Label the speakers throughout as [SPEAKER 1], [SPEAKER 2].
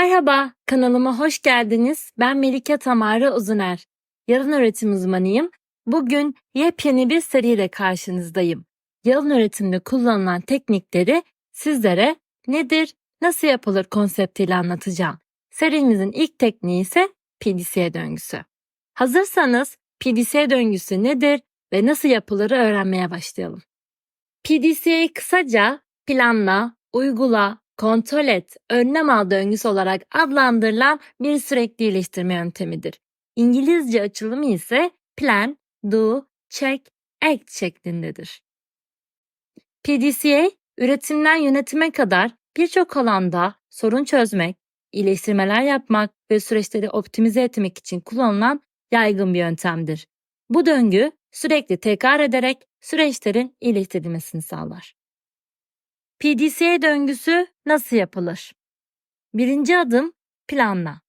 [SPEAKER 1] Merhaba, kanalıma hoş geldiniz. Ben Melike Tamara Uzuner. Yarın öğretim uzmanıyım. Bugün yepyeni bir seriyle karşınızdayım. Yarın öğretimde kullanılan teknikleri sizlere nedir, nasıl yapılır konseptiyle anlatacağım. Serimizin ilk tekniği ise PDCA döngüsü. Hazırsanız PDCA döngüsü nedir ve nasıl yapılırı öğrenmeye başlayalım. PDCA kısaca planla, uygula, kontrol et, önlem al döngüsü olarak adlandırılan bir sürekli iyileştirme yöntemidir. İngilizce açılımı ise plan, do, check, act şeklindedir. PDCA, üretimden yönetime kadar birçok alanda sorun çözmek, iyileştirmeler yapmak ve süreçleri optimize etmek için kullanılan yaygın bir yöntemdir. Bu döngü sürekli tekrar ederek süreçlerin iyileştirilmesini sağlar. PDCA döngüsü nasıl yapılır? Birinci adım planla.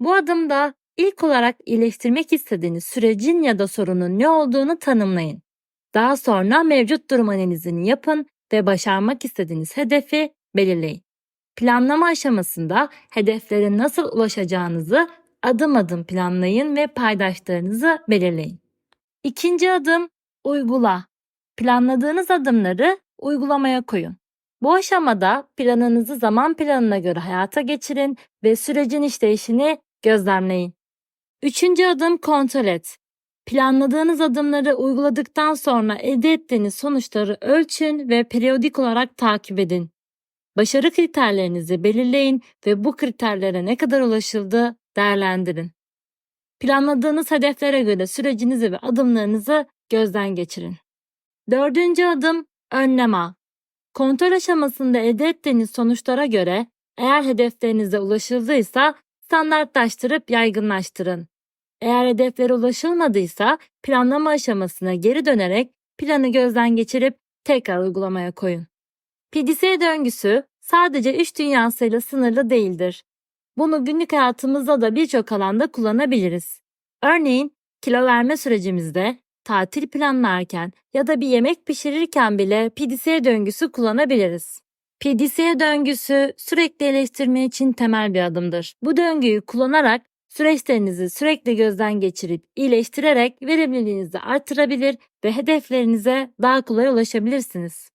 [SPEAKER 1] Bu adımda ilk olarak iyileştirmek istediğiniz sürecin ya da sorunun ne olduğunu tanımlayın. Daha sonra mevcut durum analizini yapın ve başarmak istediğiniz hedefi belirleyin. Planlama aşamasında hedeflere nasıl ulaşacağınızı adım adım planlayın ve paydaşlarınızı belirleyin. İkinci adım uygula. Planladığınız adımları uygulamaya koyun. Bu aşamada planınızı zaman planına göre hayata geçirin ve sürecin işleyişini gözlemleyin. Üçüncü adım kontrol et. Planladığınız adımları uyguladıktan sonra elde ettiğiniz sonuçları ölçün ve periyodik olarak takip edin. Başarı kriterlerinizi belirleyin ve bu kriterlere ne kadar ulaşıldı değerlendirin. Planladığınız hedeflere göre sürecinizi ve adımlarınızı gözden geçirin. Dördüncü adım önlem al. Kontrol aşamasında elde ettiğiniz sonuçlara göre eğer hedeflerinize ulaşıldıysa standartlaştırıp yaygınlaştırın. Eğer hedeflere ulaşılmadıysa planlama aşamasına geri dönerek planı gözden geçirip tekrar uygulamaya koyun. PDCA döngüsü sadece iş dünyasıyla sınırlı değildir. Bunu günlük hayatımızda da birçok alanda kullanabiliriz. Örneğin kilo verme sürecimizde, tatil planlarken ya da bir yemek pişirirken bile PDCA döngüsü kullanabiliriz. PDCA döngüsü sürekli eleştirme için temel bir adımdır. Bu döngüyü kullanarak süreçlerinizi sürekli gözden geçirip iyileştirerek verimliliğinizi artırabilir ve hedeflerinize daha kolay ulaşabilirsiniz.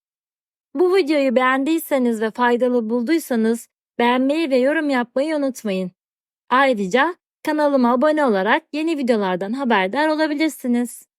[SPEAKER 1] Bu videoyu beğendiyseniz ve faydalı bulduysanız beğenmeyi ve yorum yapmayı unutmayın. Ayrıca kanalıma abone olarak yeni videolardan haberdar olabilirsiniz.